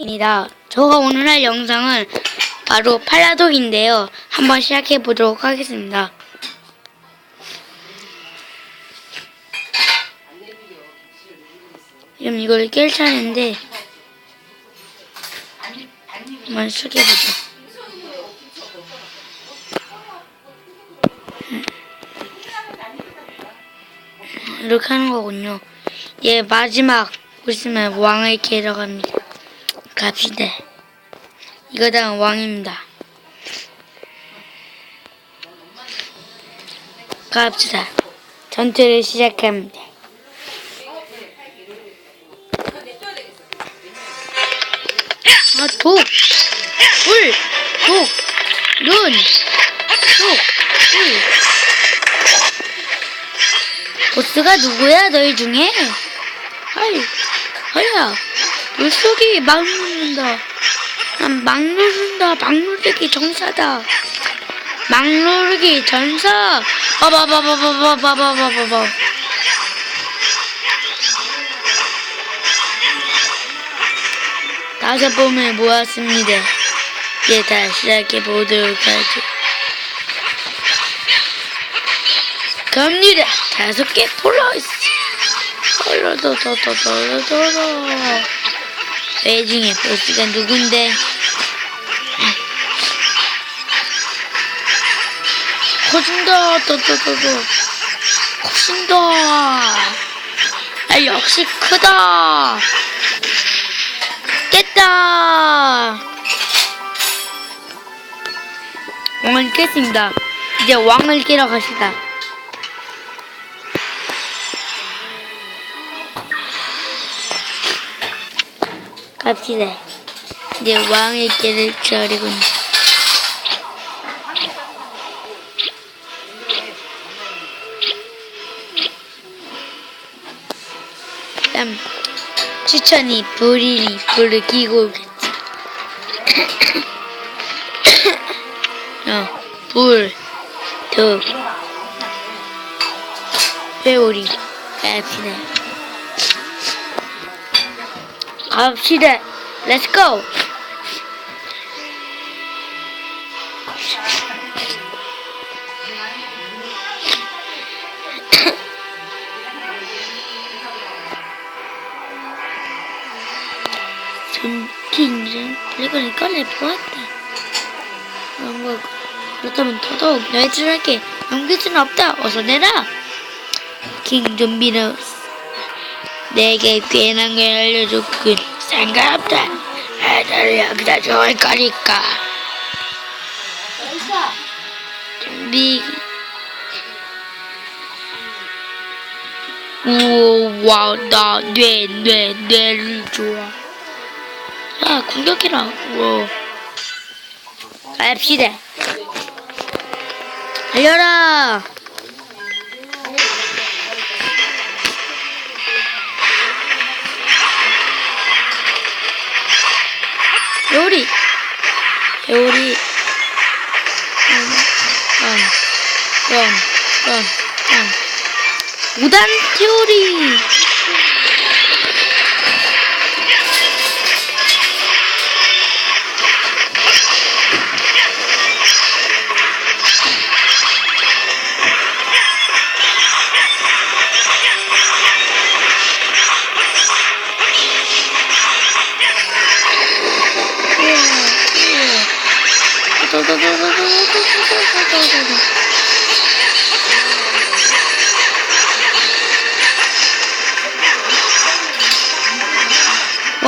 입니다. 저가 오늘 할 영상은 바로 팔라독인데요. 한번 시작해 보도록 하겠습니다. 지금 이걸 깰 차례인데 한번 시작해 보죠. 이렇게 하는 거군요. 얘 마지막 있으면 왕을 깨러 갑니다. 갑시다. 이거 다 왕입니다. 갑시다. 전투를 시작합니다. 아, 독! 불! 독! 눈! 독! 불! 보스가 누구야, 너희 중에? 아이, 아야, 물속이 막 누른다. 난 막 누른다. 막 누르기 정사다. 막 누르기 전사. 빠바바바바바바바바바바. 다섯 번을 모았습니다. 이제 다 시작해 보도록 하죠. 갑니다. 다섯 개 플러스. 덜덜덜덜덜덜. 내 중에 보스가 누군데? 커진다, 더더더더. 커진다. 아, 역시 크다. 깼다. 왕을 깼습니다. 이제 왕을 깨러 갑시다. 갑시다. 이제 왕의 길을 저리군. 땀 추천이 불이니 불을 끼고 오겠지. 어, 불, 독, 회오리, 갑시다. 갑시다. Let's go. 전킹전 이걸 꺼내 보았다. 그런 거 그렇다면 더더욱 줄할게 넘길 수는 없다. 어서 내라. 킹 좀비는 내게 괜한 걸 알려줬군. 상관없다. 애들 여기다 좋을 거니까. 좀비. 우와, 나 뇌, 뇌, 뇌를 좋아. 자, 공격해라. 우와. 갑시다. 달려라. 에오리 런, 런, 런, 런, 런. 5단 테오리!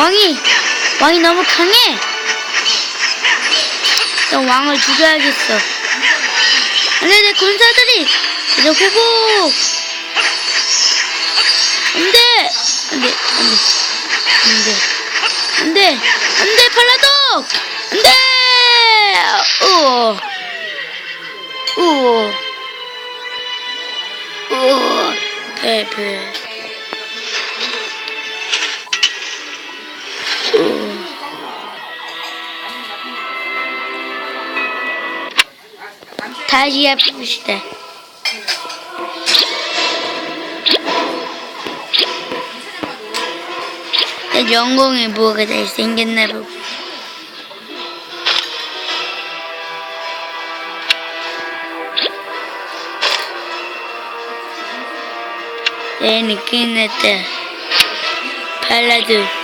왕이 왕이 너무 강해. 너 왕을 죽여야겠어. 안돼 내 군사들이 이제 후보. 안돼 안돼 안돼 안돼 안돼 안돼 팔라독 안돼. 우 우. 우. 패패. 다시 해 봅시다. 내 영공이 뭐가 잘 생겼나 보고. 내 느낌 났다. 발라드.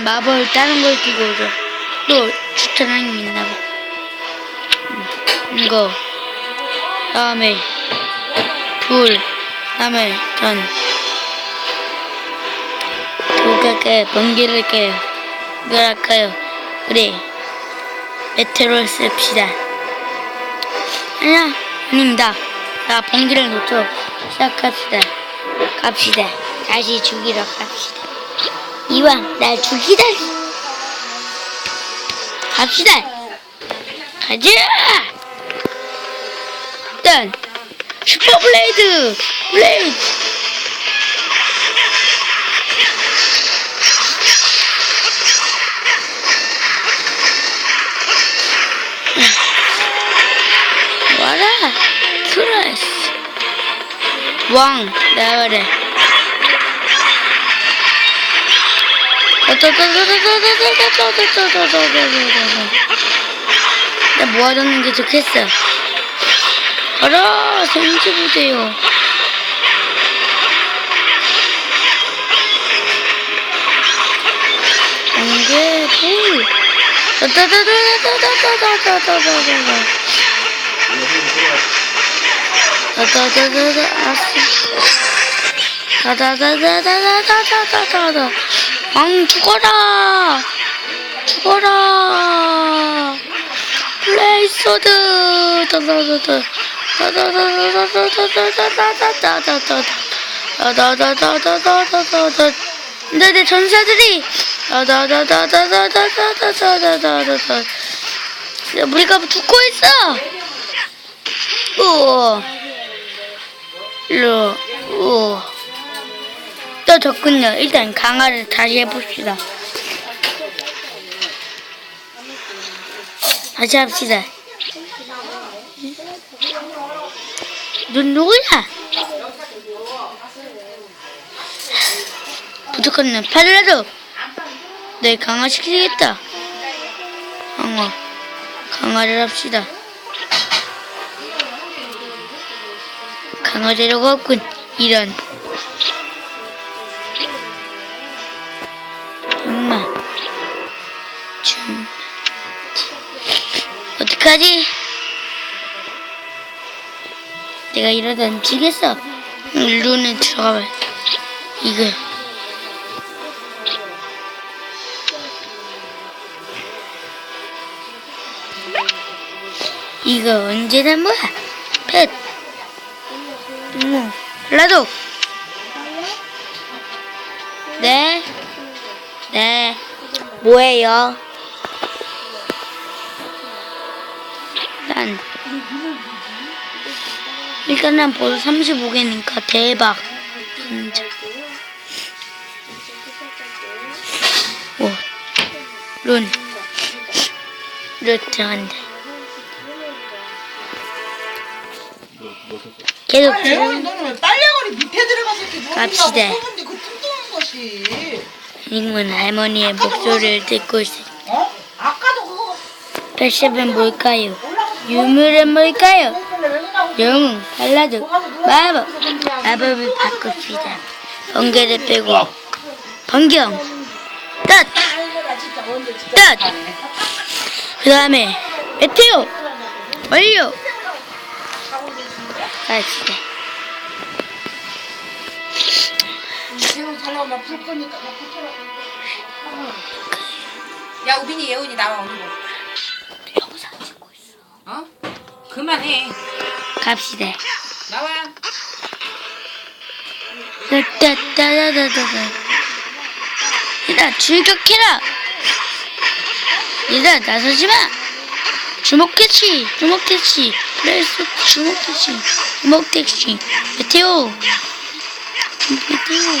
일단 마법 다른 걸 끼고 오죠. 또 추천하는 게 있나 봐. 음, 이거. 다음에 불. 다음에 전. 돌갈까요? 번개를 할까요? 뭘 할까요? 그래. 메테오를 씁시다. 아니야, 아닙니다. 자, 번개를 놓죠. 시작합시다. 갑시다. 다시 죽이러 갑시다. 이왕 날 죽이다. 갑시다. 가자. 일단 슈퍼 블레이드 블레이드. 와라 크라스 왕 나와라 나 모아두는 게 좋겠어. 가라, 생지 보세요. 안개 불. 따 다다다다다다다다다다다. 다다다다다. 아싸. 다다다다다다다다다다. 왕 죽어라. 죽어라. 플레이소드. 다다다다. 다다다다다다다다다다다다다. 다다다다다다다다다. 근데 내 전사들이 다다다다다다다다다다다다다. 야, 우리가 죽고 있어. 우와. 일로, 우 적군요. 일단 강화를 다시 해봅시다. 다시 합시다. 넌 누구야? 부족한 팔라도 내 강화시키겠다. 강화, 강화를 합시다. 강화 재료가 없군. 이런. 좀. 어떡하지? 내가 이러다 지겠어. 룬에 들어가 봐. 이거. 이거 언제 난 거야? 펫. 뭐, 라도. 네. 네. 뭐예요? 난 일단 난 벌써 35개니까 대박. 진짜. 오. 룬. 루트 한다. 계속 아, 대원이 너는 왜 빨래거리 밑에 들어가서 이렇게 갑시다. 누른다고 좁은데 그 뚱뚱한 것이 지금은 할머니의 목소리를 듣고 있어. 어? 아까도 그거 패션은 뭘까요? 유물은 뭘까요? 영웅, 발라드, 마법, 마법을 바꿉시다. 번개를 빼고 번경, 뜻, 뜻. 그 다음에 메테오, 완료. 나 붙여라 야 우빈이 예훈이 나와 있 어. 어? 그만해. 갑시다. 나와. 따따따다다다. 얘들아 출격해라. 얘들아 나서지 마. 주먹 택시, 주먹 택시, 플레이스 주먹 택시, 주먹 택시, 메테오, 메테오.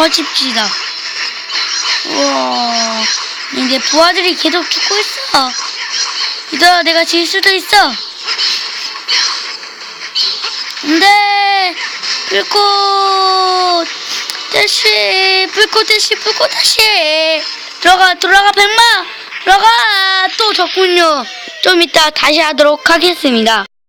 퍼집시다. 우와. 이제 부하들이 계속 죽고 있어. 이따 내가 질 수도 있어. 근데 불꽃 대시 불꽃 대시 불꽃 대시 들어가 들어가 백마 들어가 또 적군요. 좀 이따 다시 하도록 하겠습니다.